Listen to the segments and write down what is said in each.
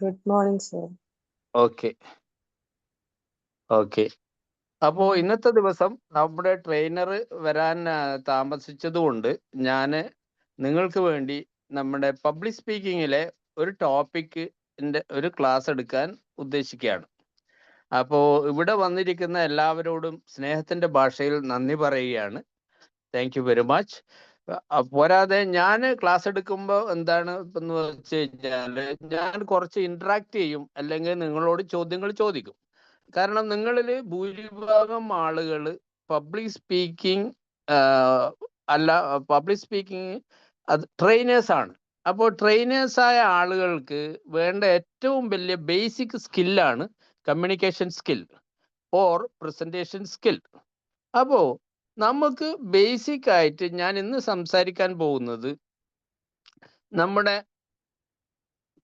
Good morning sir okay okay അപ്പോ ഇന്നത്തെ ദിവസം നമ്മുടെ ട്രെയിനർ വരാൻ താമസിച്ചതുകൊണ്ട് ഞാൻ നിങ്ങൾക്ക് വേണ്ടി നമ്മുടെ പബ്ലിക് സ്പീക്കിങ്ങിലെ ഒരു ടോപ്പിക്കിന്റെ ഒരു ക്ലാസ് എടുക്കാൻ ഉദ്ദേശിക്കുകയാണ്. അപ്പോൾ ഇവിടെ വന്നിരിക്കുന്ന എല്ലാവരോടും സ്നേഹത്തിന്റെ ഭാഷയിൽ നന്ദി പറയുകയാണ്. താങ്ക് യു വെരി മച്ച് പോരാതെ ഞാൻ ക്ലാസ് എടുക്കുമ്പോൾ എന്താണ് എന്ന് വെച്ച് കഴിഞ്ഞാൽ ഞാൻ കുറച്ച് ഇന്ററാക്ട് ചെയ്യും അല്ലെങ്കിൽ നിങ്ങളോട് ചോദ്യങ്ങൾ ചോദിക്കും. കാരണം നിങ്ങളിൽ ഭൂരിഭാഗം ആളുകൾ പബ്ലിക് സ്പീക്കിംഗ് അല്ല പബ്ലിക് സ്പീക്കിംഗ് അത് ട്രെയിനേഴ്സ് ആണ്. അപ്പോൾ ട്രെയിനേഴ്സ് ആയ ആളുകൾക്ക് വേണ്ട ഏറ്റവും വലിയ basic സ്കില്ലാണ് communication skill or presentation skill അപ്പോൾ നമുക്ക് ബേസിക് ആയിട്ട് ഞാൻ ഇന്ന് സംസാരിക്കാൻ പോകുന്നത് നമ്മുടെ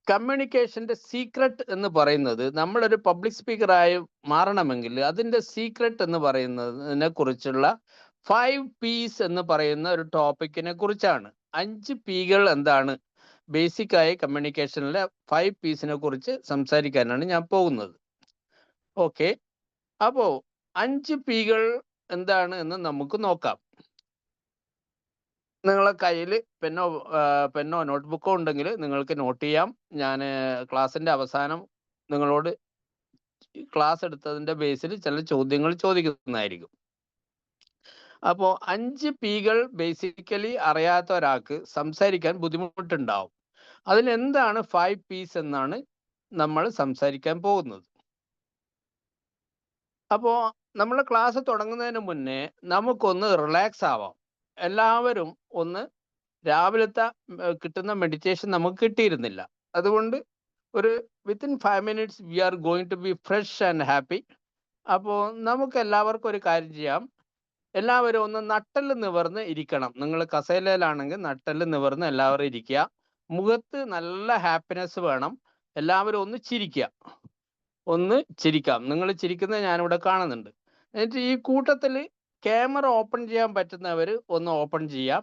കമ്മ്യൂണിക്കേഷന്റെ സീക്രട്ട് എന്ന് പറയുന്നത് നമ്മളൊരു പബ്ലിക് സ്പീക്കറായി മാറണമെങ്കിൽ അതിന്റെ സീക്രട്ട് എന്ന് പറയുന്നതിനെ കുറിച്ചുള്ള ഫൈവ് പീസ് എന്ന് പറയുന്ന ഒരു ടോപ്പിക്കിനെ കുറിച്ചാണ്. അഞ്ച് പീകൾ എന്താണ്? ബേസിക് ആയി കമ്മ്യൂണിക്കേഷനിലെ ഫൈവ് പീസിനെ കുറിച്ച് സംസാരിക്കാനാണ് ഞാൻ പോകുന്നത്. ഓക്കെ അപ്പോ അഞ്ച് പീകൾ എന്താണ് എന്ന് നമുക്ക് നോക്കാം. നിങ്ങളെ കയ്യിൽ പെന്നോ പെന്നോ നോട്ട്ബുക്കോ ഉണ്ടെങ്കിൽ നിങ്ങൾക്ക് നോട്ട് ചെയ്യാം. ഞാൻ ക്ലാസ്സിന്റെ അവസാനം നിങ്ങളോട് ക്ലാസ് എടുത്തതിന്റെ ബേസിൽ ചില ചോദ്യങ്ങൾ ചോദിക്കുന്നതായിരിക്കും. അപ്പോൾ അഞ്ച് പീകൾ ബേസിക്കലി അറിയാത്ത ഒരാൾക്ക് സംസാരിക്കാൻ ബുദ്ധിമുട്ടുണ്ടാവും. അതിൽ എന്താണ് ഫൈവ് പീസ് എന്നാണ് നമ്മൾ സംസാരിക്കാൻ പോകുന്നത്. അപ്പോൾ നമ്മൾ ക്ലാസ് തുടങ്ങുന്നതിന് മുന്നേ നമുക്കൊന്ന് റിലാക്സ് ആവാം. എല്ലാവരും ഒന്ന് രാവിലത്തെ കിട്ടുന്ന മെഡിറ്റേഷൻ നമുക്ക് കിട്ടിയിരുന്നില്ല. അതുകൊണ്ട് ഒരു within five minutes we are going to be fresh and happy അപ്പോൾ നമുക്ക് എല്ലാവർക്കും ഒരു കാര്യം ചെയ്യാം. എല്ലാവരും ഒന്ന് നട്ടൽ നിവർന്ന് ഇരിക്കണം. നിങ്ങൾ കസേലയിലാണെങ്കിൽ നട്ടൽ നിവർന്ന് എല്ലാവരും ഇരിക്കുക. മുഖത്ത് നല്ല ഹാപ്പിനെസ് വേണം. എല്ലാവരും ഒന്ന് ചിരിക്കുക. ഒന്ന് ചിരിക്കാം. നിങ്ങൾ ചിരിക്കുന്നത് ഞാനിവിടെ കാണുന്നുണ്ട്. എന്നിട്ട് ഈ കൂട്ടത്തിൽ ക്യാമറ ഓപ്പൺ ചെയ്യാൻ പറ്റുന്നവർ ഒന്ന് ഓപ്പൺ ചെയ്യാം.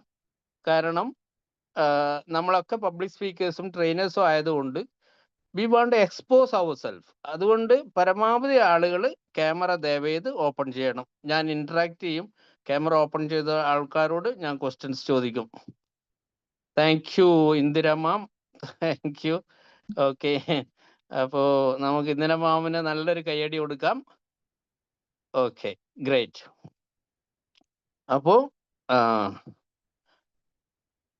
കാരണം നമ്മളൊക്കെ പബ്ലിക് സ്പീക്കേഴ്സും ട്രെയിനേഴ്സും ആയതുകൊണ്ട് we want expose our self. അതുകൊണ്ട് പരമാവധി ആളുകൾ ക്യാമറ ദയവേത് ഓപ്പൺ ചെയ്യണം. ഞാൻ ഇന്ററാക്ട് ചെയ്യും. ക്യാമറ ഓപ്പൺ ചെയ്ത ആൾക്കാരോട് ഞാൻ ക്വസ്റ്റ്യൻസ് ചോദിക്കും. Thank you Indira ma'am. Thank you okay അപ്പോൾ നമുക്ക് ഇന്ദിര മാമിന് നല്ലൊരു കയ്യടി കൊടുക്കാം. Okay great. അപ്പോ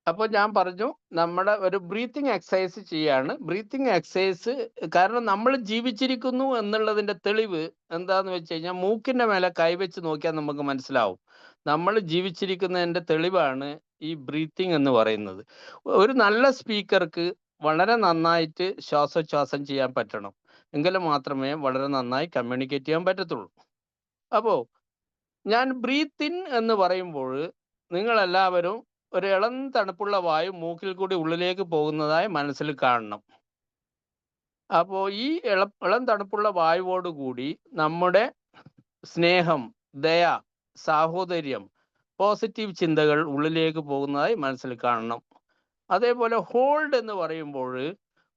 അപ്പോൾ ഞാൻ പറഞ്ഞു നമ്മുടെ ഒരു ബ്രീത്തിങ് എക്സസൈസ് ചെയ്യാണ്. ബ്രീത്തിങ് എക്സസൈസ് കാരണം നമ്മൾ ജീവിച്ചിരിക്കുന്നു എന്നുള്ളതിന്റെ തെളിവ് എന്താന്ന് വെച്ച് കഴിഞ്ഞാൽ മൂക്കിന്റെ മേലെ കൈവച്ച് നോക്കിയാൽ നമുക്ക് മനസ്സിലാവും. നമ്മൾ ജീവിച്ചിരിക്കുന്നതിന്റെ തെളിവാണ് ഈ ബ്രീത്തിങ് എന്ന് പറയുന്നത്. ഒരു നല്ല സ്പീക്കർക്ക് വളരെ നന്നായിട്ട് ശ്വാസോച്ഛ്വാസം ചെയ്യാൻ പറ്റണം. എങ്കിൽ മാത്രമേ വളരെ നന്നായി കമ്മ്യൂണിക്കേറ്റ് ചെയ്യാൻ പറ്റത്തുള്ളൂ. അപ്പോ ഞാൻ ബ്രീത്ത് ഇൻ എന്ന് പറയുമ്പോൾ നിങ്ങൾ എല്ലാവരും ഒരു ഇളം തണുപ്പുള്ള വായു മൂക്കിൽ കൂടി ഉള്ളിലേക്ക് പോകുന്നതായി മനസ്സിൽ കാണണം. അപ്പോൾ ഈ ഇളം ഇളം തണുപ്പുള്ള വായുവോടുകൂടി നമ്മുടെ സ്നേഹം ദയ സാഹോദര്യം പോസിറ്റീവ് ചിന്തകൾ ഉള്ളിലേക്ക് പോകുന്നതായി മനസ്സിൽ കാണണം. അതേപോലെ ഹോൾഡ് എന്ന് പറയുമ്പോൾ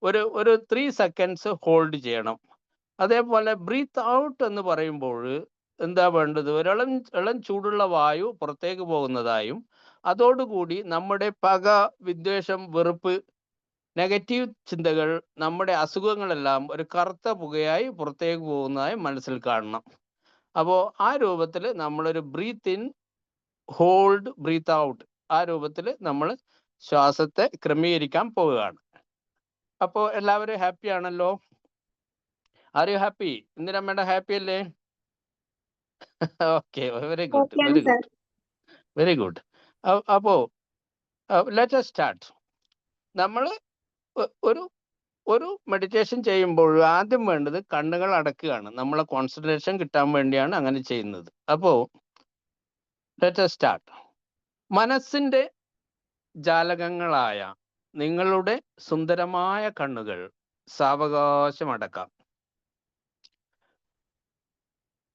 ഒരു ഒരു ത്രീ സെക്കൻഡ്സ് ഹോൾഡ് ചെയ്യണം. അതേപോലെ ബ്രീത്ത് ഔട്ട് എന്ന് പറയുമ്പോൾ എന്താ വേണ്ടത്? ഒരിളം ഇളം ചൂടുള്ള വായു പുറത്തേക്ക് പോകുന്നതായും അതോടുകൂടി നമ്മുടെ പക വിദ്വേഷം വെറുപ്പ് നെഗറ്റീവ് ചിന്തകൾ നമ്മുടെ അസുഖങ്ങളെല്ലാം ഒരു കറുത്ത പുകയായി പുറത്തേക്ക് പോകുന്നതായി മനസ്സിൽ കാണണം. അപ്പോൾ ആ രൂപത്തിൽ നമ്മളൊരു breathe in hold breathe out ആ രൂപത്തിൽ നമ്മൾ ശ്വാസത്തെ ക്രമീകരിക്കാൻ പോവുകയാണ്. അപ്പോൾ എല്ലാവരും ഹാപ്പി ആണല്ലോ? ആർ യു ഹാപ്പി ഇന്ദിരമ്മയുടെ ഹാപ്പി അല്ലേ? Okay very good very. Good very good അപ്പോ ലെറ്റ് സ്റ്റാർട്ട് നമ്മൾ ഒരു ഒരു മെഡിറ്റേഷൻ ചെയ്യുമ്പോൾ ആദ്യം വേണ്ടത് കണ്ണുകൾ അടക്കുകയാണ്. നമ്മളെ കോൺസെൻട്രേഷൻ കിട്ടാൻ വേണ്ടിയാണ് അങ്ങനെ ചെയ്യുന്നത്. അപ്പോ ലെറ്റ് സ്റ്റാർട്ട് മനസ്സിന്റെ ജാലകങ്ങളായ നിങ്ങളുടെ സുന്ദരമായ കണ്ണുകൾ സാവകാശം അടക്കാം.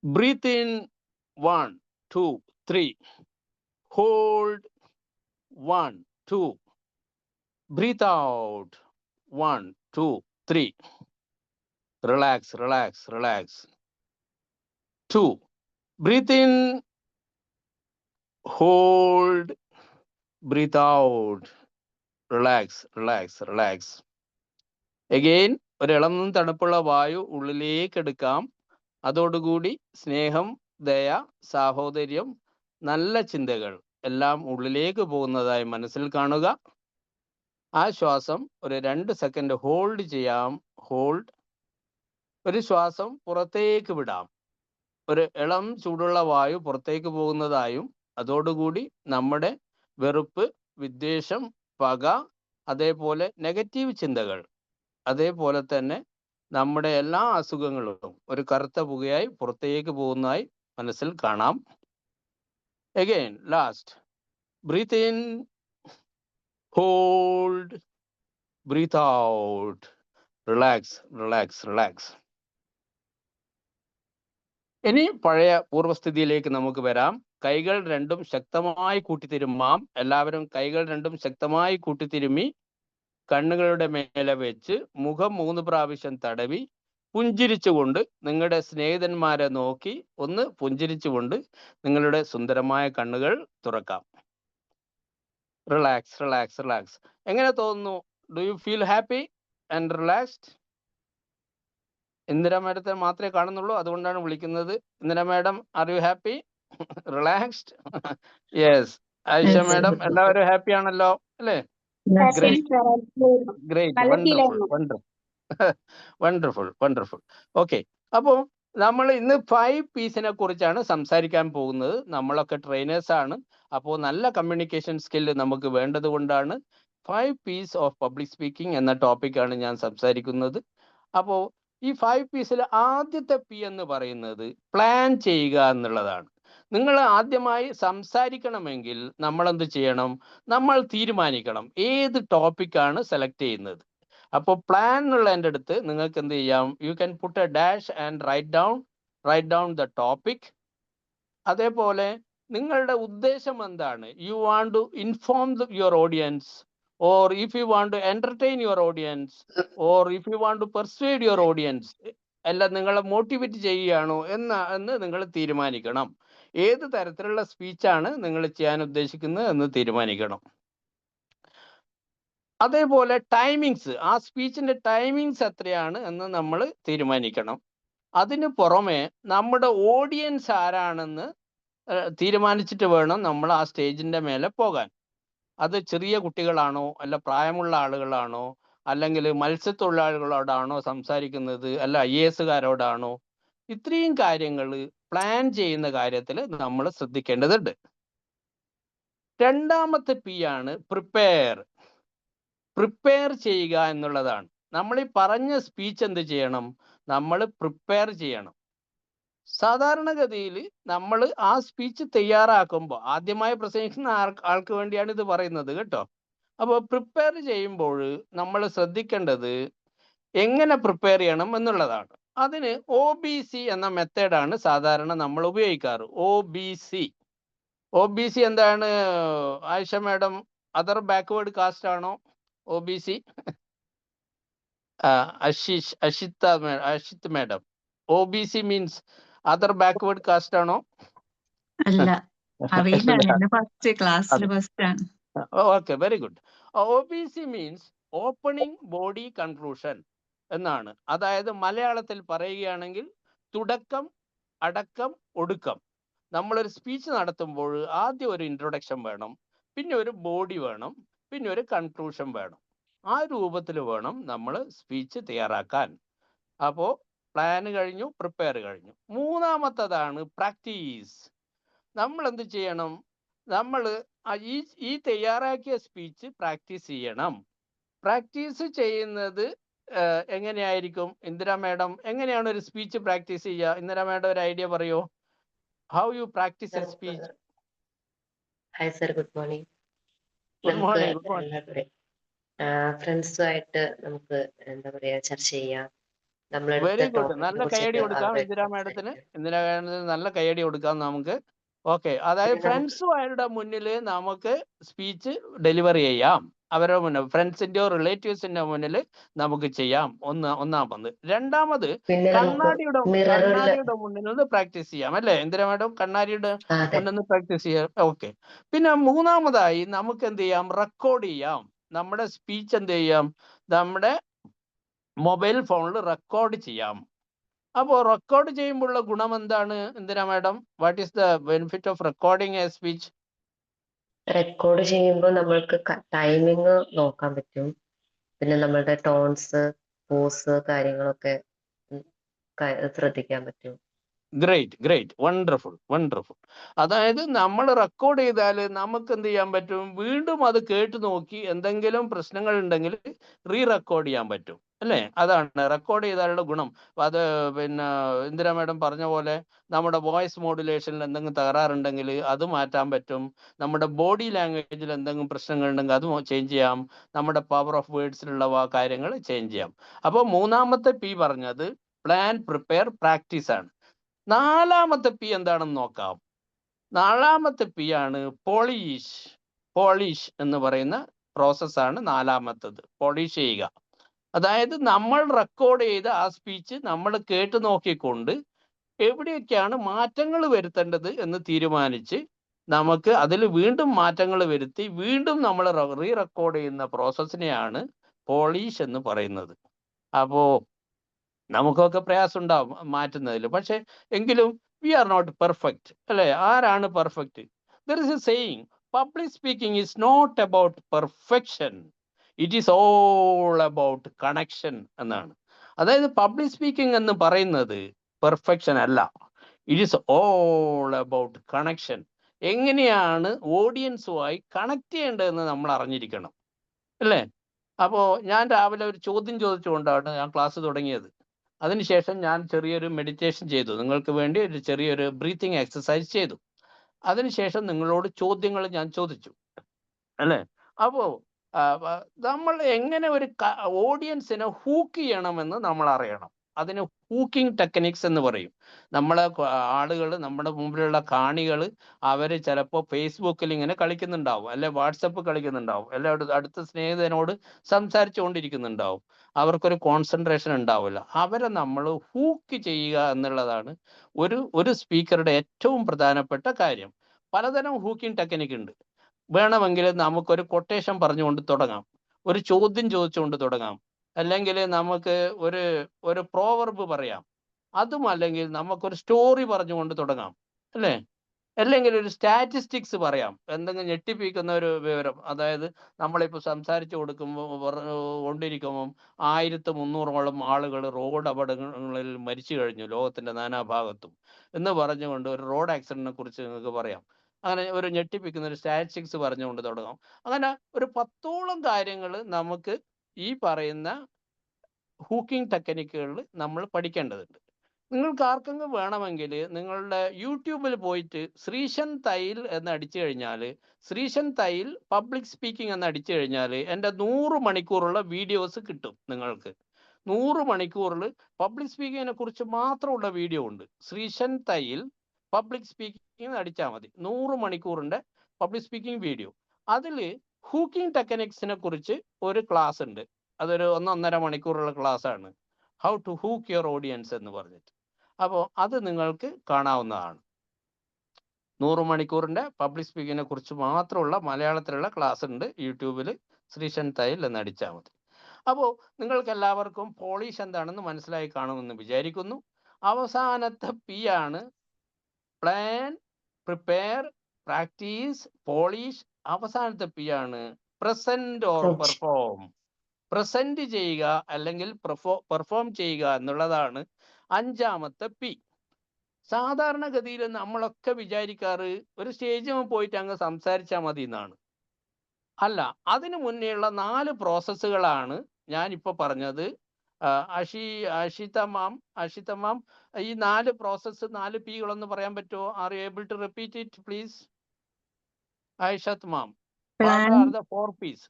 Breathe in one, two, three. Hold one, two. Breathe out one, two, three. Relax, relax, relax. Two. Breathe in, hold, breathe out. Relax, relax, relax. Again, ഒരു ഇളം തണുപ്പുള്ള വായു ഉള്ളിലേക്ക് എടുക്കാം അതോടുകൂടി സ്നേഹം ദയ സാഹോദര്യം നല്ല ചിന്തകൾ എല്ലാം ഉള്ളിലേക്ക് പോകുന്നതായി മനസ്സിൽ കാണുക. ആ ശ്വാസം ഒരു രണ്ട് സെക്കൻഡ് ഹോൾഡ് ചെയ്യാം. ഹോൾഡ് ഒരു ശ്വാസം പുറത്തേക്ക് വിടാം. ഒരു ഇളം ചൂടുള്ള വായു പുറത്തേക്ക് പോകുന്നതായും അതോടുകൂടി നമ്മുടെ വെറുപ്പ് വിദ്വേഷം പക അതേപോലെ നെഗറ്റീവ് ചിന്തകൾ അതേപോലെ തന്നെ നമ്മുടെ എല്ലാ അസുഖങ്ങളും ഒരു കറുത്ത പുകയായി പുറത്തേക്ക് പോകുന്നതായി മനസ്സിൽ കാണാം. Again last breathe in hold breathe out relax relax relax ഇനി പഴയ പൂർവസ്ഥിതിയിലേക്ക് നമുക്ക് വരാം. കൈകൾ രണ്ടും ശക്തമായി കൂട്ടിത്തിരുമ്മാം. എല്ലാവരും കൈകൾ രണ്ടും ശക്തമായി കൂട്ടിത്തിരുമ്മി. കണ്ണുകളുടെ മേലെ വെച്ച് മുഖം മൂന്ന് പ്രാവശ്യം തടവി പുഞ്ചിരിച്ചുകൊണ്ട് നിങ്ങളുടെ സ്നേഹിതന്മാരെ നോക്കി ഒന്ന് പുഞ്ചിരിച്ചുകൊണ്ട് നിങ്ങളുടെ സുന്ദരമായ കണ്ണുകൾ തുറക്കാം. റിലാക്സ് റിലാക്സ് റിലാക്സ് എങ്ങനെ തോന്നുന്നു? Do you feel happy and relaxed Indira മാഡത്തെ മാത്രമേ കാണുന്നുള്ളൂ അതുകൊണ്ടാണ് വിളിക്കുന്നത്. Indira madam are you happy relaxed yes Ayisha madam madam എല്ലാവരും ഹാപ്പി ആണല്ലോ അല്ലേ? വണ്ടർഫുൾ വണ്ടർഫുൾ ഓക്കെ അപ്പോൾ നമ്മൾ ഇന്ന് ഫൈവ് പീസിനെ കുറിച്ചാണ് സംസാരിക്കാൻ പോകുന്നത്. നമ്മളൊക്കെ ട്രെയിനേഴ്സ് ആണ്. അപ്പോൾ നല്ല കമ്മ്യൂണിക്കേഷൻ സ്കില്ല് നമുക്ക് വേണ്ടത് കൊണ്ടാണ് five Ps of public speaking എന്ന ടോപ്പിക്കാണ് ഞാൻ സംസാരിക്കുന്നത്. അപ്പോൾ ഈ ഫൈവ് പീസിൽ ആദ്യത്തെ പി എന്ന് പറയുന്നത് പ്ലാൻ ചെയ്യുക എന്നുള്ളതാണ്. നിങ്ങൾ ആദ്യമായി സംസാരിക്കണമെങ്കിൽ നമ്മൾ എന്ത് ചെയ്യണം? നമ്മൾ തീരുമാനിക്കണം. ഏത് ടോപ്പിക്കാണ് സെലക്ട് ചെയ്യുന്നത്? അപ്പോൾ പ്ലാൻ എന്നുള്ള എന്റെ അടുത്ത് നിങ്ങൾക്ക് എന്ത് ചെയ്യാം? You can put a dash and write down write down the topic അതേപോലെ നിങ്ങളുടെ ഉദ്ദേശം എന്താണ്? You want to inform your audience or if you want to entertain your audience or if you want to persuade your audience അല്ല നിങ്ങളെ motivate ചെയ്യുകയാണോ? എന്ന എന്ന് നിങ്ങൾ തീരുമാനിക്കണം. ഏത് തരത്തിലുള്ള സ്പീച്ചാണ് നിങ്ങൾ ചെയ്യാൻ ഉദ്ദേശിക്കുന്നത് എന്ന് തീരുമാനിക്കണം. അതേപോലെ ടൈമിങ്സ് ആ സ്പീച്ചിന്റെ ടൈമിങ്സ് എത്രയാണ് എന്ന് നമ്മൾ തീരുമാനിക്കണം. അതിന് പുറമെ നമ്മുടെ ഓഡിയൻസ് ആരാണെന്ന് തീരുമാനിച്ചിട്ട് വേണം നമ്മൾ ആ സ്റ്റേജിന്റെ മേലെ പോകാൻ. അത് ചെറിയ കുട്ടികളാണോ അല്ല പ്രായമുള്ള ആളുകളാണോ അല്ലെങ്കിൽ മത്സ്യത്തൊഴിലാളികളോടാണോ സംസാരിക്കുന്നത് അല്ല ഐ എസുകാരോടാണോ ഇത്രയും കാര്യങ്ങൾ പ്ലാൻ ചെയ്യുന്ന കാര്യത്തിൽ നമ്മൾ ശ്രദ്ധിക്കേണ്ടതുണ്ട്. രണ്ടാമത്തെ പി ആണ് പ്രിപ്പയർ പ്രിപ്പയർ ചെയ്യുക എന്നുള്ളതാണ്. നമ്മൾ ഈ പറഞ്ഞ സ്പീച്ച് എന്ത് ചെയ്യണം? നമ്മൾ പ്രിപ്പയർ ചെയ്യണം. സാധാരണഗതിയിൽ നമ്മൾ ആ സ്പീച്ച് തയ്യാറാക്കുമ്പോൾ ആദ്യമായി പ്രസംഗിക്കുന്ന ആൾ- ആൾക്ക് വേണ്ടിയാണ് ഇത് പറയുന്നത് കേട്ടോ. അപ്പോൾ പ്രിപ്പയർ ചെയ്യുമ്പോൾ നമ്മൾ ശ്രദ്ധിക്കേണ്ടത് എങ്ങനെ പ്രിപ്പയർ ചെയ്യണം എന്നുള്ളതാണ്. അതിന് ഒ ബി സി എന്ന മെത്തേഡാണ് സാധാരണ നമ്മൾ ഉപയോഗിക്കാറ്. O B C O B C എന്താണ്? Ayisha madam other backward caste ആണോ O B C Ashish Ashitha may- madam. O B C means other backward caste ആണോ? അല്ല അറിയില്ല. എന്റെ ഫസ്റ്റ് ക്ലാസ്സിൽ ഫസ്റ്റ് ആണ്. Okay. Very good. O B C means opening body conclusion എന്നാണ്. അതായത് മലയാളത്തിൽ പറയുകയാണെങ്കിൽ തുടക്കം അടക്കം ഒടുക്കം. നമ്മളൊരു സ്പീച്ച് നടത്തുമ്പോൾ ആദ്യം ഒരു ഇൻട്രൊഡക്ഷൻ വേണം പിന്നെ ഒരു ബോഡി വേണം പിന്നെ ഒരു കൺക്ലൂഷൻ വേണം. ആ രൂപത്തിൽ വേണം നമ്മൾ സ്പീച്ച് തയ്യാറാക്കാൻ. അപ്പോൾ പ്ലാൻ കഴിഞ്ഞു പ്രിപ്പയർ കഴിഞ്ഞു. മൂന്നാമത്തതാണ് പ്രാക്ടീസ് നമ്മൾ എന്ത് ചെയ്യണം? നമ്മൾ ഈ ഈ തയ്യാറാക്കിയ സ്പീച്ച് പ്രാക്ടീസ് ചെയ്യണം. പ്രാക്ടീസ് ചെയ്യുന്നത് എങ്ങനെയായിരിക്കും? ഇന്ദിര മാഡം എങ്ങനെയാണ് ഒരു സ്പീച്ച് പ്രാക്ടീസ് ചെയ്യുക? ഇന്ദിര മാഡം ഒരു ഐഡിയ പറയോ? How you practice a speech hi sir good morning good morning good morning ഫ്രണ്ട്സുമായിട്ട് നമുക്ക് എന്താ പറയാ ചർച്ച ചെയ്യാം. വെരി ഗുഡ് നല്ല കൈയടി കൊടുക്കാം ഇന്ദിരാ മാഡത്തിന്. ഇന്ദിരാ മാഡത്തിന് നല്ല കൈയടി കൊടുക്കാം നമുക്ക്. ഓക്കെ അതായത് ഫ്രണ്ട്സുമായിട്ട് ഫ്രണ്ട്സുമാരുടെ മുന്നിൽ നമുക്ക് സ്പീച്ച് ഡെലിവറി ചെയ്യാം. അവരുടെ മുന്നിൽ ഫ്രണ്ട്സിന്റെയോ റിലേറ്റീവ്സിന്റെ മുന്നിൽ നമുക്ക് ചെയ്യാം. ഒന്ന് ഒന്നാമത്. രണ്ടാമത് കണ്ണാടിയുടെ കണ്ണാടിയുടെ മുന്നിൽ നിന്ന് പ്രാക്ടീസ് ചെയ്യാം അല്ലെ? എന്തിനാ മാഡം? കണ്ണാടിയുടെ മുന്നിൽ നിന്ന് പ്രാക്ടീസ് ചെയ്യാം. ഓക്കെ പിന്നെ മൂന്നാമതായി നമുക്ക് എന്ത് ചെയ്യാം? റെക്കോർഡ് ചെയ്യാം. നമ്മുടെ സ്പീച്ച് എന്ത് ചെയ്യാം? നമ്മുടെ മൊബൈൽ ഫോണിൽ റെക്കോർഡ് ചെയ്യാം. അപ്പോൾ റെക്കോർഡ് ചെയ്യുമ്പോഴുള്ള ഗുണം എന്താണ്? എന്തിനാ madam? What is the benefit of recording a speech record ചെയ്യുമ്പോൾ നമ്മൾക്ക് ടൈമിങ് നോക്കാൻ പറ്റും. പിന്നെ നമ്മളുടെ ടോൺസ് പോസ് കാര്യങ്ങളൊക്കെ ശ്രദ്ധിക്കാൻ പറ്റും. ഗ്രേറ്റ് ഗ്രേറ്റ് വണ്ടർഫുൾ വണ്ടർഫുൾ അതായത് നമ്മൾ റെക്കോർഡ് ചെയ്താൽ നമുക്ക് എന്ത് ചെയ്യാൻ പറ്റും? വീണ്ടും അത് കേട്ട് നോക്കി എന്തെങ്കിലും പ്രശ്നങ്ങൾ ഉണ്ടെങ്കിൽ റീ റെക്കോർഡ് ചെയ്യാൻ പറ്റും അല്ലേ? അതാണ് റെക്കോർഡ് ചെയ്താലുള്ള ഗുണം. അത് പിന്നെ ഇന്ദിര മാഡം പറഞ്ഞ പോലെ നമ്മുടെ വോയിസ് മോഡുലേഷനിൽ എന്തെങ്കിലും തകരാറുണ്ടെങ്കിൽ അത് മാറ്റാൻ പറ്റും. നമ്മുടെ ബോഡി ലാംഗ്വേജിൽ എന്തെങ്കിലും പ്രശ്നങ്ങൾ ഉണ്ടെങ്കിൽ അത് ചേഞ്ച് ചെയ്യാം. നമ്മുടെ പവർ ഓഫ് വേർഡ്സിലുള്ള കാര്യങ്ങൾ ചേഞ്ച് ചെയ്യാം. അപ്പോൾ മൂന്നാമത്തെ പി പറഞ്ഞത് പ്ലാൻ പ്രിപ്പയർ പ്രാക്ടീസ് ആണ്. നാലാമത്തെ പി എന്താണെന്ന് നോക്കാം. നാലാമത്തെ പി ആണ് പോളിഷ്. പോളിഷ് എന്ന് പറയുന്ന പ്രോസസ് ആണ് നാലാമത്തത്. പോളിഷ് ചെയ്യുക. അതായത് നമ്മൾ റെക്കോർഡ് ചെയ്ത ആ സ്പീച്ച് നമ്മൾ കേട്ട് നോക്കിക്കൊണ്ട് എവിടെയൊക്കെയാണ് മാറ്റങ്ങൾ വരുത്തേണ്ടത് എന്ന് തീരുമാനിച്ച് നമുക്ക് അതിൽ വീണ്ടും മാറ്റങ്ങൾ വരുത്തി വീണ്ടും നമ്മൾ റീ റെക്കോർഡ് ചെയ്യുന്ന പ്രോസസ്സിനെയാണ് പോളിഷ് എന്ന് പറയുന്നത്. അപ്പോ നമുക്കൊക്കെ പ്രയാസം ഉണ്ടാവും മാറ്റുന്നതിൽ. പക്ഷെ എങ്കിലും വി ആർ നോട്ട് പെർഫെക്റ്റ് അല്ലെ? ആരാണ് perfect there is a saying public speaking is not about perfection it is all about connection എന്നാണ്. അതായത് പബ്ലിക് സ്പീക്കിംഗ് എന്ന് പറയുന്നത് പെർഫെക്ഷൻ അല്ല. It is all about connection എങ്ങനെയാണ് ഓഡിയൻസുമായി കണക്ട് ചെയ്യേണ്ടതെന്ന് നമ്മൾ അറിഞ്ഞിരിക്കണം. അല്ലേ? അപ്പോൾ ഞാൻ രാവിലെ ഒരു ചോദ്യം ചോദിച്ചുകൊണ്ടാണ് ഞാൻ ക്ലാസ് തുടങ്ങിയത്. അതിനുശേഷം ഞാൻ ചെറിയൊരു മെഡിറ്റേഷൻ ചെയ്തു. നിങ്ങൾക്ക് വേണ്ടി ഒരു ചെറിയൊരു ബ്രീത്തിങ് എക്സസൈസ് ചെയ്തു. അതിനുശേഷം നിങ്ങളോട് ചോദ്യങ്ങൾ ഞാൻ ചോദിച്ചു. അല്ലേ? അപ്പോൾ നമ്മൾ എങ്ങനെ ഒരു ഓഡിയൻസിനെ ഹൂക്ക് ചെയ്യണമെന്ന് നമ്മൾ അറിയണം. അതിന് ഹൂക്കിംഗ് ടെക്നിക്സ് എന്ന് പറയും. നമ്മളെ ആളുകൾ നമ്മുടെ മുമ്പിലുള്ള കാണികൾ അവർ ചിലപ്പോൾ ഫേസ്ബുക്കിൽ ഇങ്ങനെ കളിക്കുന്നുണ്ടാവും. അല്ലെ വാട്സപ്പ് കളിക്കുന്നുണ്ടാവും. അല്ലെ അടുത്ത സ്നേഹിതനോട് സംസാരിച്ചു കൊണ്ടിരിക്കുന്നുണ്ടാവും. അവർക്കൊരു കോൺസെൻട്രേഷൻ ഉണ്ടാവില്ല. അവരെ നമ്മൾ ഹൂക്ക് ചെയ്യുക എന്നുള്ളതാണ് ഒരു ഒരു സ്പീക്കറുടെ ഏറ്റവും പ്രധാനപ്പെട്ട കാര്യം. പലതരം ഹൂക്കിംഗ് ടെക്നിക്ക് ഉണ്ട്. വേണമെങ്കിൽ നമുക്കൊരു കൊട്ടേഷൻ പറഞ്ഞുകൊണ്ട് തുടങ്ങാം. ഒരു ചോദ്യം ചോദിച്ചുകൊണ്ട് തുടങ്ങാം. അല്ലെങ്കിൽ നമുക്ക് ഒരു ഒരു പ്രോവർബ് പറയാം. അതും അല്ലെങ്കിൽ നമുക്കൊരു സ്റ്റോറി പറഞ്ഞുകൊണ്ട് തുടങ്ങാം. അല്ലേ? അല്ലെങ്കിൽ ഒരു സ്റ്റാറ്റിസ്റ്റിക്സ് പറയാം. എന്തെങ്കിലും ഞെട്ടിപ്പിക്കുന്ന ഒരു വിവരം. അതായത് നമ്മളിപ്പോൾ സംസാരിച്ചു കൊടുക്കുമ്പോൾ കൊണ്ടിരിക്കുമ്പം ആയിരത്തി മുന്നൂറോളം ആളുകൾ റോഡ് അപകടങ്ങളിൽ മരിച്ചു കഴിഞ്ഞു ലോകത്തിന്റെ നാനാഭാഗത്തും എന്ന് പറഞ്ഞുകൊണ്ട് ഒരു റോഡ് ആക്സിഡന്റിനെ കുറിച്ച് നിങ്ങൾക്ക് പറയാം. അങ്ങനെ ഒരു ഞെട്ടിപ്പിക്കുന്ന ഒരു സ്റ്റാറ്റിസ്റ്റിക്സ് പറഞ്ഞുകൊണ്ട് തുടങ്ങാം. അങ്ങനെ ഒരു പത്തോളം കാര്യങ്ങൾ നമുക്ക് ഈ പറയുന്ന ഹൂക്കിംഗ് ടെക്നിക്കുകളിൽ നമ്മൾ പഠിക്കേണ്ടതുണ്ട്. നിങ്ങൾക്ക് ആർക്കെങ്കിലും വേണമെങ്കിൽ നിങ്ങളുടെ യൂട്യൂബിൽ പോയിട്ട് ശ്രീശൻ തൈൽ എന്ന് അടിച്ചു കഴിഞ്ഞാൽ ശ്രീശൻ തൈൽ പബ്ലിക് സ്പീക്കിംഗ് എന്ന് അടിച്ചു കഴിഞ്ഞാൽ എന്റെ നൂറ് മണിക്കൂറുള്ള വീഡിയോസ് കിട്ടും നിങ്ങൾക്ക്. നൂറ് മണിക്കൂറിൽ പബ്ലിക് സ്പീക്കിങ്ങിനെ കുറിച്ച് മാത്രമുള്ള വീഡിയോ ഉണ്ട്. ശ്രീശൻ തൈൽ പബ്ലിക് സ്പീക്കിംഗ് അടിച്ചാൽ മതി. നൂറ് മണിക്കൂറിന്റെ പബ്ലിക് സ്പീക്കിംഗ് വീഡിയോ അതിൽ ഹൂക്കിംഗ് ടെക്നിക്സിനെ കുറിച്ച് ഒരു ക്ലാസ് ഉണ്ട്. അതൊരു ഒന്നൊന്നര മണിക്കൂറുള്ള ക്ലാസ് ആണ് how to hook your audience എന്ന് പറഞ്ഞിട്ട്. അപ്പോൾ അത് നിങ്ങൾക്ക് കാണാവുന്നതാണ്. നൂറ് മണിക്കൂറിന്റെ പബ്ലിക് സ്പീക്കിങ്ങിനെ കുറിച്ച് മാത്രമുള്ള മലയാളത്തിലുള്ള ക്ലാസ് ഉണ്ട് യൂട്യൂബിൽ ശ്രീശൻ തൈൽ എന്ന് അടിച്ചാൽ മതി. അപ്പോൾ നിങ്ങൾക്ക് എല്ലാവർക്കും പോളിഷ് എന്താണെന്ന് മനസ്സിലായി കാണുമെന്ന് വിചാരിക്കുന്നു. അവസാനത്തെ പി ആണ് പ്ലാൻ പ്രിപ്പയർ പ്രാക്ടീസ് പോളിഷ് അവസാനത്തെ പി ആണ്. Present or perform. പ്രസന്റ് ചെയ്യുക അല്ലെങ്കിൽ പെർഫോം ചെയ്യുക എന്നുള്ളതാണ് അഞ്ചാമത്തെ പി സാധാരണഗതിയിൽ നമ്മളൊക്കെ വിചാരിക്കാറ് ഒരു സ്റ്റേജിൽ പോയിട്ട് അങ്ങ് സംസാരിച്ചാൽ മതി എന്നാണ്. അല്ല അതിനു മുന്നേയുള്ള നാല് പ്രോസസ്സുകളാണ് ഞാൻ ഇപ്പോൾ പറഞ്ഞത് അഷി അഷിത മാം അഷിത മാം ഈ നാല് പ്രോസസ്സ് നാല് പികളൊന്ന് പറയാൻ പറ്റുമോ? Are you able to repeat it please Aishath ma'am four Ps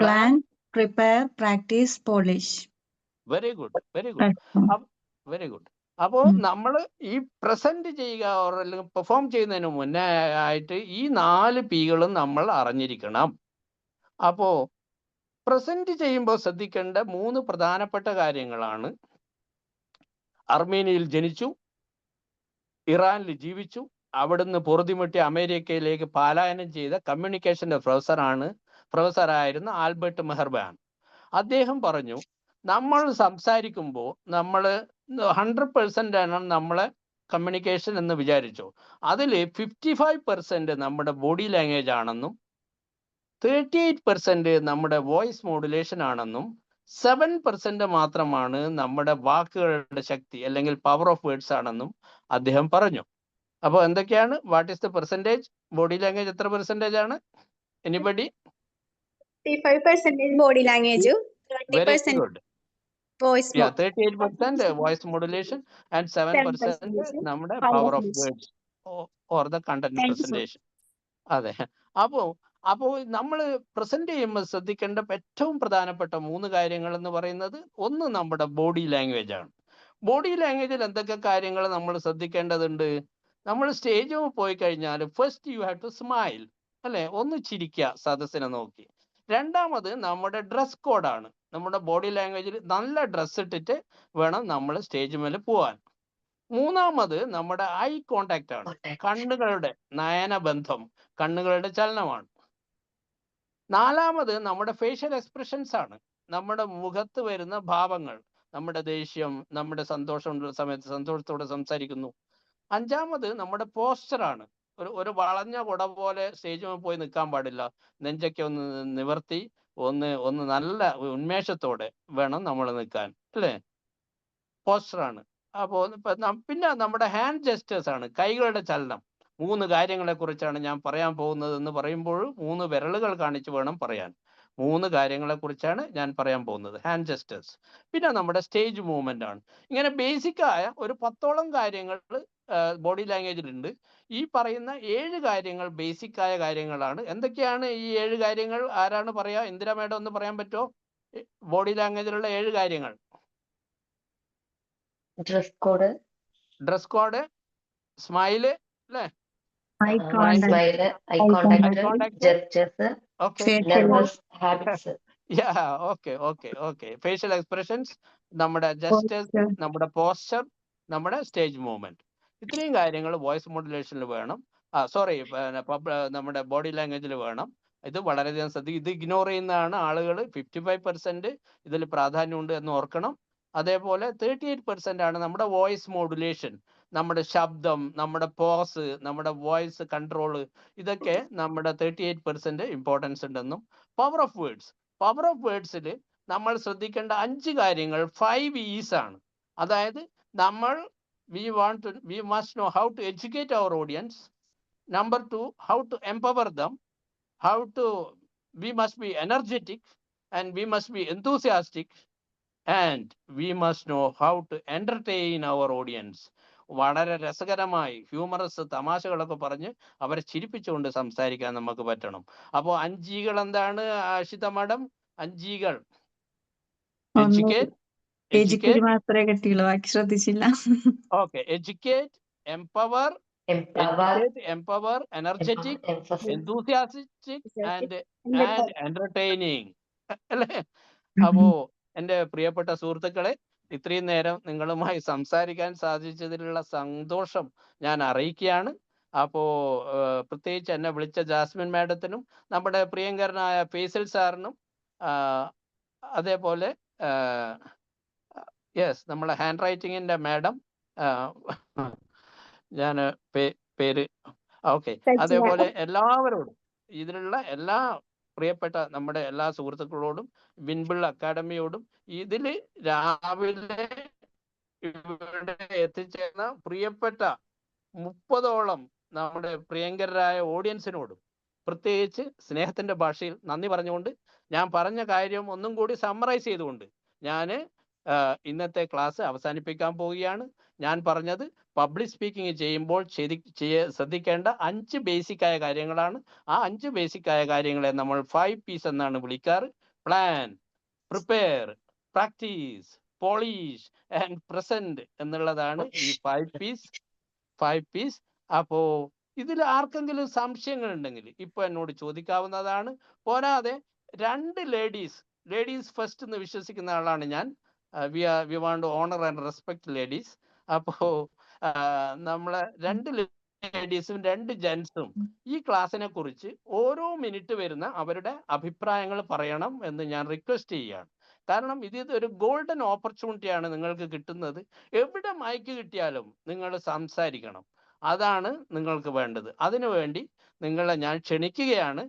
plan prepare practice polish very good very good very good അപ്പോ നമ്മൾ ഈ പ്രസന്റ് ചെയ്യുക അല്ലെങ്കിൽ പെർഫോം ചെയ്യുന്നതിന് മുന്നേ ആയിട്ട് ഈ നാല് പികളും നമ്മൾ അറിഞ്ഞിരിക്കണം. അപ്പോ പ്രസന്റ് ചെയ്യുമ്പോൾ ശ്രദ്ധിക്കേണ്ട മൂന്ന് പ്രധാനപ്പെട്ട കാര്യങ്ങളാണ്. അർമേനിയയിൽ ജനിച്ചു. ഇറാനിൽ ജീവിച്ചു. അവിടുന്ന് പൊറുതിമുട്ടി അമേരിക്കയിലേക്ക് പലായനം ചെയ്ത കമ്മ്യൂണിക്കേഷന്റെ പ്രൊഫസറാണ് പ്രൊഫസറായിരുന്ന ആൽബർട്ട് മെഹർബാൻ. അദ്ദേഹം പറഞ്ഞു നമ്മൾ സംസാരിക്കുമ്പോൾ നമ്മൾ ഹൺഡ്രഡ് പെർസെന്റ് ആണ് നമ്മളെ കമ്മ്യൂണിക്കേഷൻ എന്ന് വിചാരിച്ചു. അതിൽ ഫിഫ്റ്റി ഫൈവ് പെർസെന്റ് നമ്മുടെ ബോഡി ലാംഗ്വേജ് ആണെന്നും തേർട്ടി എയ്റ്റ് പെർസെന്റ് നമ്മുടെ വോയിസ് മോഡുലേഷൻ ആണെന്നും സെവൻ പെർസെന്റ് മാത്രമാണ് നമ്മുടെ വാക്കുകളുടെ ശക്തി അല്ലെങ്കിൽ പവർ ഓഫ് വേർഡ്സ് ആണെന്നും അദ്ദേഹം പറഞ്ഞു. അപ്പോൾ എന്തൊക്കെയാണ്? What is the percentage body language എത്ര പെർസെന്റേജ് ആണ്? Anybody 55 percentage body language, 30 very percent good voice yeah thirty eight percent voice modulation and seven 7% percent നമ്മുടെ power of words or the content. Presentation അതെ. അപ്പോ അപ്പോൾ നമ്മൾ present ചെയ്യുമ്പോൾ ശ്രദ്ധിക്കേണ്ട ഏറ്റവും പ്രധാനപ്പെട്ട മൂന്ന് കാര്യങ്ങൾ എന്ന് പറയുന്നത് ഒന്ന് നമ്മുടെ ബോഡി ലാംഗ്വേജ് ആണ്. ബോഡി ലാംഗ്വേജിൽ എന്തൊക്കെ കാര്യങ്ങൾ നമ്മൾ ശ്രദ്ധിക്കേണ്ടതുണ്ട്? നമ്മൾ സ്റ്റേജിൽ പോയി കഴിഞ്ഞാൽ first you have to smile അല്ലെ? ഒന്ന് ചിരിക്കുക സദസ്സിനെ നോക്കി. രണ്ടാമത് നമ്മുടെ ഡ്രസ് കോഡാണ് നമ്മുടെ ബോഡി ലാംഗ്വേജിൽ നല്ല ഡ്രസ്സ് ഇട്ടിട്ട് വേണം നമ്മൾ സ്റ്റേജ് മേലെ പോവാൻ. മൂന്നാമത് നമ്മുടെ ഐ കോണ്ടാക്ട് ആണ്. കണ്ണുകളുടെ നയനബന്ധം കണ്ണുകളുടെ ചലനമാണ്. നാലാമത് നമ്മുടെ ഫേഷ്യൽ എക്സ്പ്രഷൻസ് ആണ്. നമ്മുടെ മുഖത്ത് വരുന്ന ഭാവങ്ങൾ നമ്മുടെ ദേഷ്യം നമ്മുടെ സന്തോഷമുള്ള സമയത്ത് സന്തോഷത്തോടെ സംസാരിക്കുന്നു. അഞ്ചാമത് നമ്മുടെ പോസ്റ്ററാണ് ഒരു ഒരു വളഞ്ഞ കുട പോലെ സ്റ്റേജിൽ പോയി നിൽക്കാൻ പാടില്ല. നെഞ്ചൊക്കെ ഒന്ന് നിവർത്തി ഒന്ന് ഒന്ന് നല്ല ഉന്മേഷത്തോടെ വേണം നമ്മൾ നിൽക്കാൻ അല്ലേ? പോസ്റ്ററാണ് അപ്പോൾ പിന്നെ നമ്മുടെ ഹാൻഡ് ജെസ്റ്റേഴ്സ് ആണ്. കൈകളുടെ ചലനം. മൂന്ന് കാര്യങ്ങളെ കുറിച്ചാണ് ഞാൻ പറയാൻ പോകുന്നത് എന്ന് പറയുമ്പോൾ മൂന്ന് വിരലുകൾ കാണിച്ച് വേണം പറയാൻ. മൂന്ന് കാര്യങ്ങളെ കുറിച്ചാണ് ഞാൻ പറയാൻ പോകുന്നത്. ഹാൻഡ് ജെസ്റ്റേഴ്സ് പിന്നെ നമ്മുടെ സ്റ്റേജ് മൂവ്മെന്റ് ആണ്. ഇങ്ങനെ ബേസിക്കായ ഒരു പത്തോളം കാര്യങ്ങൾ ബോഡി ലാംഗ്വേജിലുണ്ട് ഈ പറയുന്ന ഏഴ് കാര്യങ്ങൾ ബേസിക് ആയ കാര്യങ്ങളാണ്. എന്തൊക്കെയാണ് ഈ ഏഴ് കാര്യങ്ങൾ? ആരാണ് പറയാ? ഇന്ദിര മേഡം ഒന്ന് പറയാൻ പറ്റുമോ ബോഡി ലാംഗ്വേജിലുള്ള ഏഴ് കാര്യങ്ങൾ. Dress code dress code smile അല്ലേ ഫേഷ്യൽ എക്സ്പ്രഷൻസ് നമ്മുടെ ജസ്റ്റേഴ്സ് നമ്മുടെ പോസ്റ്റർ നമ്മുടെ സ്റ്റേജ് മൂവ്മെന്റ് ഇത്രയും കാര്യങ്ങൾ വോയിസ് മോഡുലേഷനിൽ വേണം. ആ സോറി നമ്മുടെ ബോഡി ലാംഗ്വേജിൽ വേണം. ഇത് വളരെയധികം ശ്രദ്ധിക്കും ഇത് ഇഗ്നോർ ചെയ്യുന്നതാണ് ആളുകൾ ഫിഫ്റ്റി ഫൈവ് പെർസെന്റ് ഇതിൽ പ്രാധാന്യമുണ്ട് എന്ന് ഓർക്കണം. അതേപോലെ തേർട്ടി എയ്റ്റ് പെർസെന്റ് ആണ് നമ്മുടെ വോയിസ് മോഡുലേഷൻ നമ്മുടെ ശബ്ദം നമ്മുടെ പോസ് നമ്മുടെ വോയിസ് കൺട്രോൾ ഇതൊക്കെ നമ്മുടെ തേർട്ടി എയ്റ്റ് പെർസെന്റ് ഇമ്പോർട്ടൻസ് ഉണ്ടെന്നും power of words power of വേർഡ്സിൽ നമ്മൾ ശ്രദ്ധിക്കേണ്ട അഞ്ച് കാര്യങ്ങൾ ഫൈവ് ഈസ് ആണ്. അതായത് നമ്മൾ we want to, we must know how to educate our audience. Number two, how to empower them, how to, we must be energetic and we must be enthusiastic and we must know how to entertain our audience. വളരെ രസകരമായി humorous തമാശകളൊക്കെ പറഞ്ഞ് അവരെ ചിരിപ്പിച്ചുകൊണ്ട് സംസാരിക്കാൻ നമുക്ക് പറ്റണം അപ്പോൾ അഞ്ചീകൾ എന്താണ് Ashitha madam അഞ്ചീകൾ ഒന്ന് എഡ്യൂക്കേറ്റ് മാത്രമേ കിട്ടിയുള്ളൂ ബാക്കി ശ്രദ്ധിച്ചില്ല. Okay educate empower empower empower energetic enthusiastic and and entertaining അല്ലേ? അപ്പോ എന്റെ പ്രിയപ്പെട്ട സുഹൃത്തുക്കളെ ഇത്രയും നേരം നിങ്ങളുമായി സംസാരിക്കാൻ സാധിച്ചതിലുള്ള സന്തോഷം ഞാൻ അറിയിക്കുകയാണ്. അപ്പോ പ്രത്യേകിച്ച് എന്നെ വിളിച്ച ജാസ്മിൻ മാഡത്തിനും നമ്മുടെ പ്രിയങ്കരനായ ഫേസൽ സാറിനും അതേപോലെ യെസ് നമ്മളെ ഹാൻഡ് റൈറ്റിങ്ങിന്റെ മാഡം ഞാൻ പേര് ഓക്കെ. അതേപോലെ എല്ലാവരോടും ഇതിലുള്ള എല്ലാ പ്രിയപ്പെട്ട നമ്മുടെ എല്ലാ സുഹൃത്തുക്കളോടും വിൻബിൾ അക്കാഡമിയോടും ഇതിൽ രാവിലെ ഇവിടെ എത്തിച്ചേർന്ന പ്രിയപ്പെട്ട മുപ്പതോളം നമ്മുടെ പ്രിയങ്കരായ ഓഡിയൻസിനോടും പ്രത്യേകിച്ച് സ്നേഹത്തിന്റെ ഭാഷയിൽ നന്ദി പറഞ്ഞുകൊണ്ട് ഞാൻ പറഞ്ഞ കാര്യം ഒന്നും കൂടി സമ്മറൈസ് ചെയ്തുകൊണ്ട് ഞാൻ ഇന്നത്തെ ക്ലാസ് അവസാനിപ്പിക്കാൻ പോവുകയാണ്. ഞാൻ പറഞ്ഞത് പബ്ലിക് സ്പീക്കിംഗ് ചെയ്യുമ്പോൾ ശരി ചെയ്യ- ശ്രദ്ധിക്കേണ്ട അഞ്ച് ബേസിക് ആയ കാര്യങ്ങളാണ്. ആ അഞ്ച് ബേസിക് ആയ കാര്യങ്ങളെ നമ്മൾ ഫൈവ് പീസ് എന്നാണ് വിളിക്കാറ്. Plan prepare practice polish and present എന്നുള്ളതാണ് ഈ ഫൈവ് പീസ് ഫൈവ് പീസ് അപ്പോ ഇതിൽ ആർക്കെങ്കിലും സംശയങ്ങൾ ഉണ്ടെങ്കിൽ ഇപ്പൊ എന്നോട് ചോദിക്കാവുന്നതാണ്. പോരാതെ രണ്ട് ലേഡീസ് ലേഡീസ് ഫസ്റ്റ് എന്ന് വിശ്വസിക്കുന്ന ആളാണ് ഞാൻ. We are we want honour and respect ladies. അപ്പോ നമ്മളെ രണ്ട് ലേഡീസും രണ്ട് ജെൻസും ഈ ക്ലാസ്സിനെ കുറിച്ച് ഓരോ മിനിറ്റ് വരുന്ന അവരുടെ അഭിപ്രായങ്ങൾ പറയണം എന്ന് ഞാൻ റിക്വസ്റ്റ് ചെയ്യുകയാണ്. കാരണം ഇത് ഒരു ഗോൾഡൻ ഓപ്പർച്യൂണിറ്റിയാണ് നിങ്ങൾക്ക് കിട്ടുന്നത്. എവിടെ മയക്ക് കിട്ടിയാലും നിങ്ങൾ സംസാരിക്കണം. അതാണ് നിങ്ങൾക്ക് വേണ്ടത്. അതിനുവേണ്ടി നിങ്ങളെ ഞാൻ ക്ഷണിക്കുകയാണ്.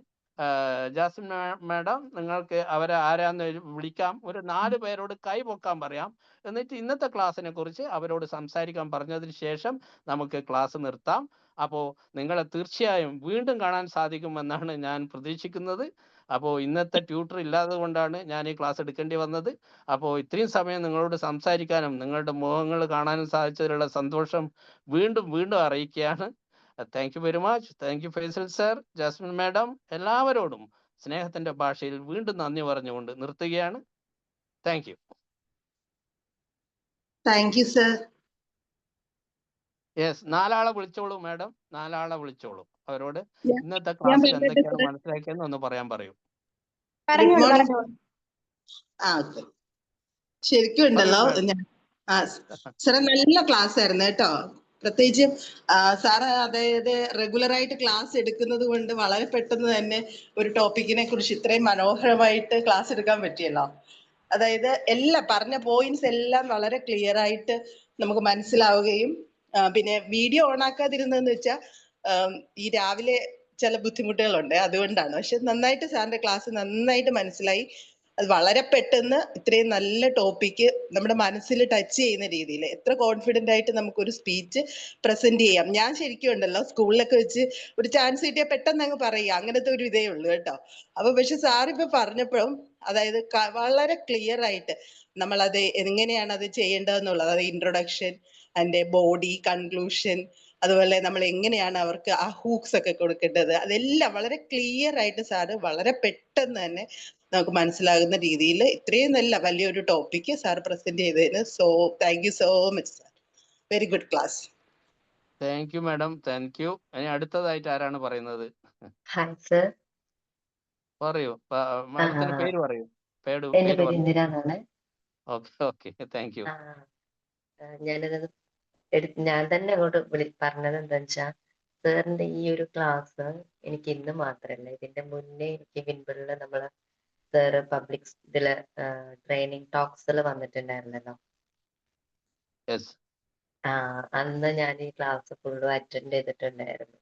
ജാസ്മിൻ മാഡം നിങ്ങൾക്ക് അവരെ ആരാന്ന് വിളിക്കാം. ഒരു നാല് പേരോട് കൈ പൊക്കാൻ പറയാം. എന്നിട്ട് ഇന്നത്തെ ക്ലാസ്സിനെ കുറിച്ച് അവരോട് സംസാരിക്കാൻ പറഞ്ഞതിന് ശേഷം നമുക്ക് ക്ലാസ് നിർത്താം. അപ്പോൾ നിങ്ങളെ തീർച്ചയായും വീണ്ടും കാണാൻ സാധിക്കുമെന്നാണ് ഞാൻ പ്രതീക്ഷിക്കുന്നത്. അപ്പോൾ ഇന്നത്തെ ട്യൂട്ടർ ഇല്ലാതെ കൊണ്ടാണ് ഞാൻ ഈ ക്ലാസ് എടുക്കേണ്ടി വന്നത്. അപ്പോൾ ഇത്രയും സമയം നിങ്ങളോട് സംസാരിക്കാനും നിങ്ങളുടെ മുഖങ്ങൾ കാണാനും സാധിച്ചതിലുള്ള സന്തോഷം വീണ്ടും വീണ്ടും അറിയിക്കുകയാണ്. Thank you very much thank you Faisal sir Jasmine madam എല്ലാവരോടും സ്നേഹത്തിന്റെ ഭാഷയിൽ വീണ്ടും നന്ദി പറഞ്ഞുകൊണ്ട് നിർത്തുകയാണ്. Thank you thank you sir yes നാലാളെ വിളിച്ചോളൂ മാഡം നാലാളെ വിളിച്ചോളൂ. അവരോട് ഇന്നത്തെ ക്ലാസ് എന്തൊക്കെയാണ് മനസ്സിലാക്കിയെന്ന് ഒന്ന് പറയാൻ പറയൂ. ശരിക്കും ഉണ്ടല്ലോ. സാറേ നല്ല ക്ലാസ് ആയിരുന്നു കേട്ടോ. പ്രത്യേകിച്ചും സാറ് അതായത് റെഗുലർ ആയിട്ട് ക്ലാസ് എടുക്കുന്നത് കൊണ്ട് വളരെ പെട്ടെന്ന് തന്നെ ഒരു ടോപ്പിക്കിനെ കുറിച്ച് ഇത്രയും മനോഹരമായിട്ട് ക്ലാസ് എടുക്കാൻ പറ്റിയല്ലോ. അതായത് എല്ലാ പറഞ്ഞ പോയിന്റ്സ് എല്ലാം വളരെ ക്ലിയർ ആയിട്ട് നമുക്ക് മനസ്സിലാവുകയും പിന്നെ വീഡിയോ ഓൺ ആക്കാതിരുന്നതെന്ന് വെച്ചാൽ ഈ രാവിലെ ചില ബുദ്ധിമുട്ടുകളുണ്ട്. അതുകൊണ്ടാണ്. പക്ഷെ നന്നായിട്ട് സാറിന്റെ ക്ലാസ് നന്നായിട്ട് മനസ്സിലായി. അത് വളരെ പെട്ടെന്ന് ഇത്രയും നല്ല ടോപ്പിക്ക് നമ്മുടെ മനസ്സിൽ ടച്ച് ചെയ്യുന്ന രീതിയിൽ എത്ര കോൺഫിഡന്റ് ആയിട്ട് നമുക്കൊരു സ്പീച്ച് പ്രസന്റ് ചെയ്യാം. ഞാൻ ശരിക്കും ഉണ്ടല്ലോ സ്കൂളിലൊക്കെ വെച്ച് ഒരു ചാൻസ് കിട്ടിയാൽ പെട്ടെന്ന് അങ്ങ് പറയുക. അങ്ങനത്തെ ഒരു ഇതേ ഉള്ളൂ കേട്ടോ. അപ്പൊ പക്ഷെ ഇപ്പൊ പറഞ്ഞപ്പോഴും അതായത് വളരെ ക്ലിയർ ആയിട്ട് നമ്മൾ അത് എങ്ങനെയാണ് അത് ചെയ്യേണ്ടതെന്നുള്ളത് അതായത് ഇൻട്രൊഡക്ഷൻ അതിന്റെ ബോഡി കൺക്ലൂഷൻ അതുപോലെ നമ്മൾ എങ്ങനെയാണ് അവർക്ക് ആ ഹൂക്സ് ഒക്കെ കൊടുക്കേണ്ടത് അതെല്ലാം വളരെ ക്ലിയർ ആയിട്ട് സാറ് വളരെ പെട്ടെന്ന് തന്നെ നമുക്ക് മനസ്സിലാകുന്ന രീതിയിൽ ഇത്രയും നല്ല വലിയൊരു ടോപ്പിക്ക് സാർ പ്രസന്റ് ചെയ്തതിന് so thank you so much sir very good class thank you madam thank you ഇനി അടുത്തതായിട്ട് ആരാണ് പറയുന്നത്? ഹായ് സർ പറയൂ. മാഡത്തിന്റെ പേര് പറയൂ. പേര് എന്റെ പേര് പേര് പറയൂ. ഇന്ദിര എന്നാണ് ഓക്കെ. ഓക്കെ താങ്ക് യു ഞാനത് ഞാൻ തന്നെ അങ്ങോട്ട് വിളി പറഞ്ഞത് എന്താ വെച്ചാൽ സാറിന്റെ ഈ ഒരു ക്ലാസ് എനിക്ക് ഇന്ന് മാത്രല്ല. ഇതിന്റെ മുന്നേ എനിക്ക് പിൻപുള്ള നമ്മൾ സാറ് പബ്ലിക് ഇതിൽ ട്രെയിനിങ് ടോക്സിൽ വന്നിട്ടുണ്ടായിരുന്നല്ലോ. ആ അന്ന് ഞാൻ ഈ ക്ലാസ് ഫുള്ളും അറ്റൻഡ് ചെയ്തിട്ടുണ്ടായിരുന്നു.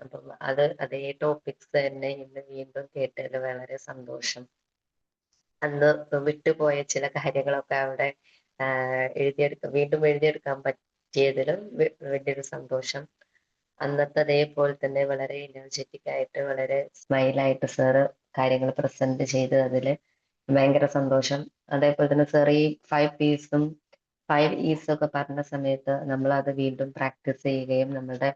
അപ്പം അത് അതേ ടോപ്പിക്സ് തന്നെ ഇന്ന് വീണ്ടും കേട്ടതിൽ വളരെ സന്തോഷം. അന്ന് വിട്ടുപോയ ചില കാര്യങ്ങളൊക്കെ അവിടെ എഴുതിയെടുക്കാൻ എഴുതിയെടുക്ക വീണ്ടും എഴുതിയെടുക്കാൻ പറ്റിയതിലും വലിയൊരു സന്തോഷം. അന്നത്തെ അതേപോലെ തന്നെ വളരെ എനർജറ്റിക് ആയിട്ട് വളരെ സ്മൈലായിട്ട് സാറ് കാര്യങ്ങൾ പ്രസന്റ് ചെയ്ത് അതിൽ ഭയങ്കര സന്തോഷം. അതേപോലെ തന്നെ സാർ ഈ ഫൈവ് പീസും ഫൈവ് ഈസ് ഒക്കെ പറഞ്ഞ സമയത്ത് നമ്മൾ അത് വീണ്ടും പ്രാക്ടീസ് ചെയ്യുകയും നമ്മളുടെ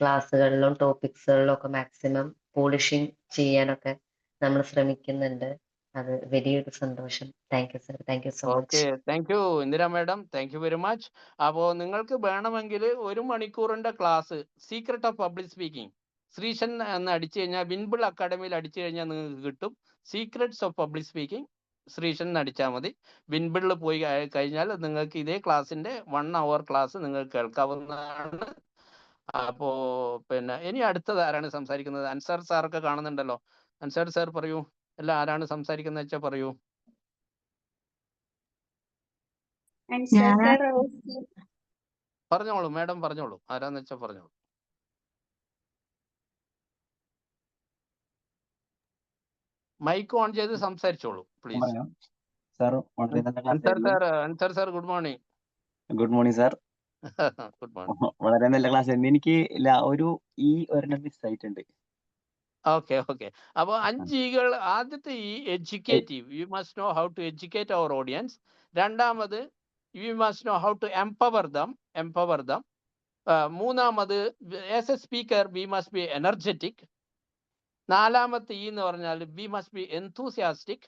ക്ലാസ്സുകളിലും ടോപ്പിക്സുകളിലും ഒക്കെ മാക്സിമം പോളിഷിങ് ചെയ്യാനൊക്കെ നമ്മൾ ശ്രമിക്കുന്നുണ്ട്. അത് വലിയൊരു സന്തോഷം thank you sir thank you so okay much thank you Indira madam. Thank you very much അപ്പോ നിങ്ങൾക്ക് വേണമെങ്കിൽ ഒരു മണിക്കൂറിന്റെ class secret of public speaking Sreesan എന്ന് അടിച്ചു കഴിഞ്ഞാൽ വിൻബിൾ അക്കാഡമിയിൽ അടിച്ചു കഴിഞ്ഞാൽ നിങ്ങൾക്ക് കിട്ടും. Secrets of public speaking Sreesan എന്ന് അടിച്ചാൽ മതി. വിൻബിളിൽ പോയി കഴി- കഴിഞ്ഞാൽ നിങ്ങൾക്ക് ഇതേ ക്ലാസ്സിന്റെ വൺ അവർ ക്ലാസ് നിങ്ങൾക്ക് കേൾക്കാവുന്നതാണ്. അപ്പോ പിന്നെ ഇനി അടുത്തത് ആരാണ് സംസാരിക്കുന്നത്? അൻസാർ സാറൊക്കെ കാണുന്നുണ്ടല്ലോ. അൻസാർ സാർ പറയൂ. അല്ല ആരാണ് സംസാരിക്കുന്നത് വെച്ചാ പറയൂ. പറഞ്ഞോളൂ മാഡം പറഞ്ഞോളൂ. ആരാന്ന് വെച്ചാ പറഞ്ഞോളൂ. മൈക്ക് ഓൺ ചെയ്ത് സംസാരിച്ചോളൂ please. Sir Ansar sir good morning. Good morning sir. Good morning. വളരെ നല്ല ക്ലാസ്. ആയിരുന്നു എനിക്ക് ല- ഒരു ഈ ഒരെണ്ണം മിസ് ആയിട്ടുണ്ട്. Okay okay. അപ്പോൾ അഞ്ച് ഈകൾ ആദ്യത്തെ E educative you must know how to educate our audience രണ്ടാമത് you must know how to empower them empower them മൂന്നാമത് as a speaker we must be energetic നാലാമത്തെ ഈ എന്ന് പറഞ്ഞാൽ we must be enthusiastic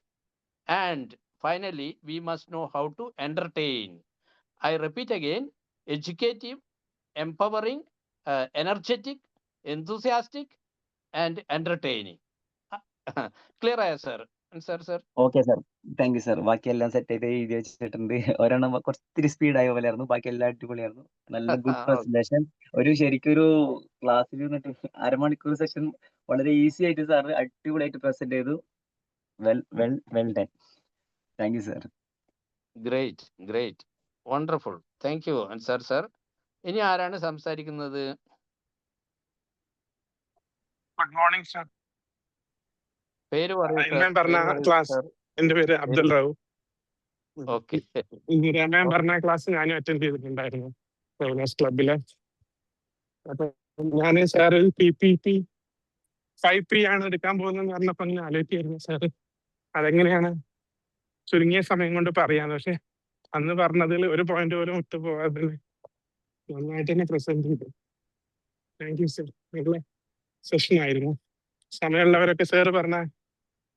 and finally we must know how to entertain I repeat again educative empowering energetic enthusiastic and entertaining clear ആയ sir? Sir sir okay sir thank you sir ബാക്കിയെല്ലാം set ചെയ്ത് എഴുതി വെച്ചിട്ടുണ്ട്. ഒരെണ്ണം കുറച്ചിരി സ്പീഡായ പോലെയായിരുന്നു ബാക്കി എല്ലാം അടിപൊളിയായിരുന്നു. നല്ല ഗുഡ് പ്രസന്റേഷൻ ഒരു ശരിക്കും ഒരു ക്ലാസ്സിൽ നിന്നിട്ട് അരമണിക്കൂർ സെഷൻ വളരെ ഈസി ആയിട്ട് സാർ അടിപൊളിയായിട്ട് പ്രസന്റ് ചെയ്തു. Well well well done thank you sir great great wonderful thank you Ansar sir ഇനി ആരാണ് സംസാരിക്കുന്നത്? ഗുഡ് മോർണിംഗ് സർ പേര് ഞാൻ പറഞ്ഞ ക്ലാസ് എന്റെ പേര് അബ്ദുൽ റാവു ഓക്കെ. പറഞ്ഞ ക്ലാസ് ഞാനും അറ്റൻഡ് ചെയ്തിട്ടുണ്ടായിരുന്നു. ഫെമിനസ് ക്ലബിൽ അപ്പൊ ഞാൻ sir P P P five P ആണ് എടുക്കാൻ പോകുന്നതെന്ന് പറഞ്ഞപ്പോ അങ്ങനെ ആലോചിക്കായിരുന്നു സാറ് അതെങ്ങനെയാണ്? ചുരുങ്ങിയ സമയം കൊണ്ട് പറയാന്ന് പക്ഷെ അന്ന് പറഞ്ഞതിൽ ഒരു പോയിന്റ് പോലും വിട്ടു പോകാതെ നന്നായിട്ട് തന്നെ പ്രസന്റ് ചെയ്തു. താങ്ക് യു സർ സെഷൻ ആയിരുന്നു സമയമുള്ളവരൊക്കെ സാറ് പറഞ്ഞ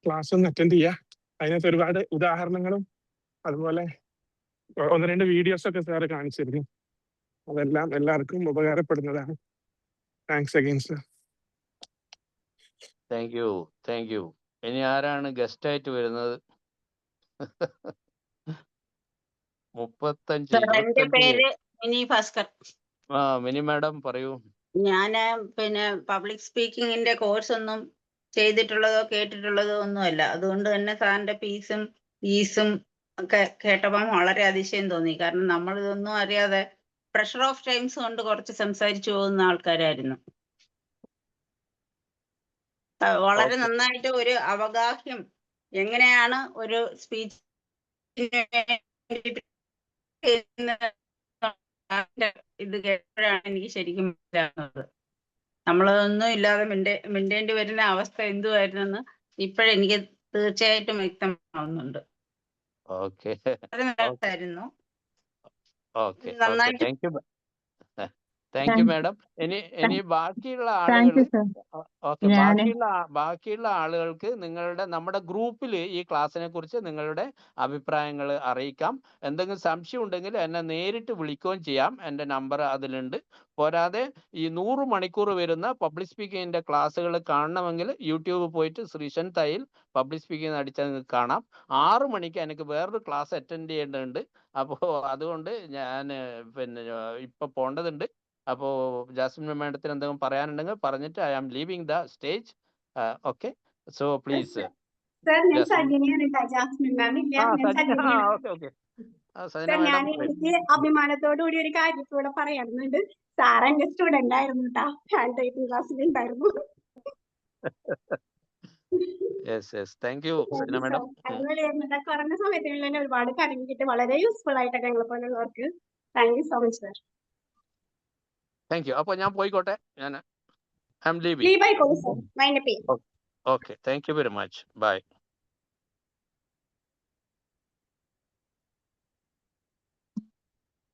ക്ലാസ് ഒന്ന് അറ്റൻഡ് ചെയ്യുക അതിനകത്ത് ഒരുപാട് ഉദാഹരണങ്ങളും അതുപോലെ ഒന്ന് രണ്ട് വീഡിയോസ് ഒക്കെ സാറ് കാണിച്ചിരുന്നു. അതെല്ലാം എല്ലാവർക്കും ഉപകാരപ്പെടുന്നതാണ്. Thanks again sir thank you thank you ഇനി ആരാണ് ഗസ്റ്റ് ആയിട്ട് വരുന്നത്? മുപ്പത്തഞ്ച് ആ മിനി മാഡം പറയൂ. ഞാൻ പിന്നെ പബ്ലിക് സ്പീക്കിങ്ങിന്റെ കോഴ്സ് ഒന്നും ചെയ്തിട്ടുള്ളതോ കേട്ടിട്ടുള്ളതോ ഒന്നുമല്ല. അതുകൊണ്ട് തന്നെ സാറിന്റെ ഫീസും ഫീസും ഒക്കെ കേട്ടപ്പം വളരെ അതിശയം തോന്നി. കാരണം നമ്മൾ ഇതൊന്നും അറിയാതെ പ്രഷർ ഓഫ് ടൈംസ് കൊണ്ട് കുറച്ച് സംസാരിച്ചു പോകുന്ന ആൾക്കാരായിരുന്നു. വളരെ നന്നായിട്ട് ഒരു അവഗാഹ്യം എങ്ങനെയാണ് ഒരു സ്പീച്ച് ഇത് കേട്ടപ്പോഴാണ് എനിക്ക് ശരിക്കും മനസ്സിലാകുന്നത് നമ്മളതൊന്നും ഇല്ലാതെ മിണ്ടേ മിണ്ടേണ്ടി വരുന്ന അവസ്ഥ എന്തുവായിരുന്നെന്ന് ഇപ്പോഴെനിക്ക് തീർച്ചയായിട്ടും വ്യക്തമാവുന്നുണ്ട്. ഓക്കെ. നന്നായിട്ട് താങ്ക് യു Thank- മാഡം ഇനി ഇനി ബാക്കിയുള്ള ആളുകൾ ഓക്കെ ബാക്കിയുള്ള ബാക്കിയുള്ള ആളുകൾക്ക് നിങ്ങളുടെ നമ്മുടെ ഗ്രൂപ്പിൽ ഈ ക്ലാസ്സിനെ കുറിച്ച് നിങ്ങളുടെ അഭിപ്രായങ്ങൾ അറിയിക്കാം. എന്തെങ്കിലും സംശയം ഉണ്ടെങ്കിൽ എന്നെ നേരിട്ട് വിളിക്കുകയും ചെയ്യാം. എന്റെ നമ്പർ അതിലുണ്ട്. പോരാതെ ഈ നൂറ് മണിക്കൂർ വരുന്ന പബ്ലിക് സ്പീക്കിങ്ങിന്റെ ക്ലാസ്സുകൾ കാണണമെങ്കിൽ യൂട്യൂബ് പോയിട്ട് ശ്രീശൻ തയ്യിൽ പബ്ലിക് സ്പീക്കിംഗ് അടിച്ചാൽ നിങ്ങൾക്ക് കാണാം. ആറ് മണിക്ക് എനിക്ക് വേറൊരു ക്ലാസ് അറ്റൻഡ് ചെയ്യേണ്ടതുണ്ട്. അപ്പോൾ അതുകൊണ്ട് ഞാൻ പിന്നെ ഇപ്പോൾ പോകേണ്ടതുണ്ട് അപ്പോൾ ജാസ്മിൻ മാഡത്തിന് എന്തെങ്കിലും പറയാനുണ്ടെങ്കിൽ പറഞ്ഞിട്ട് I am leaving the stage. Okay. So please. ഞാൻ എനിക്ക് അഭിമാനത്തോടു കൂടി ഒരു കാര്യത്തോടെ കൂടെ പറയാനുണ്ട്. സാർ എന്റെ സ്റ്റുഡന്റ് ആയിരുന്നു കേട്ടോ ഹാൻഡ് റൈറ്റിംഗ് ക്ലാസ്സിൽ ഉണ്ടായിരുന്നു. കുറഞ്ഞ സമയത്തിനുള്ളിൽ തന്നെ ഒരുപാട് കാര്യം കിട്ടി വളരെ യൂസ്ഫുൾ ആയിട്ടൊക്കെ ഞങ്ങളെ പോലുള്ളവർക്ക്. Thank you so much sir thank you അപ്പൊ ഞാൻ പോയിക്കോട്ടെ. ഞാൻ I am leaving okay thank you very much bye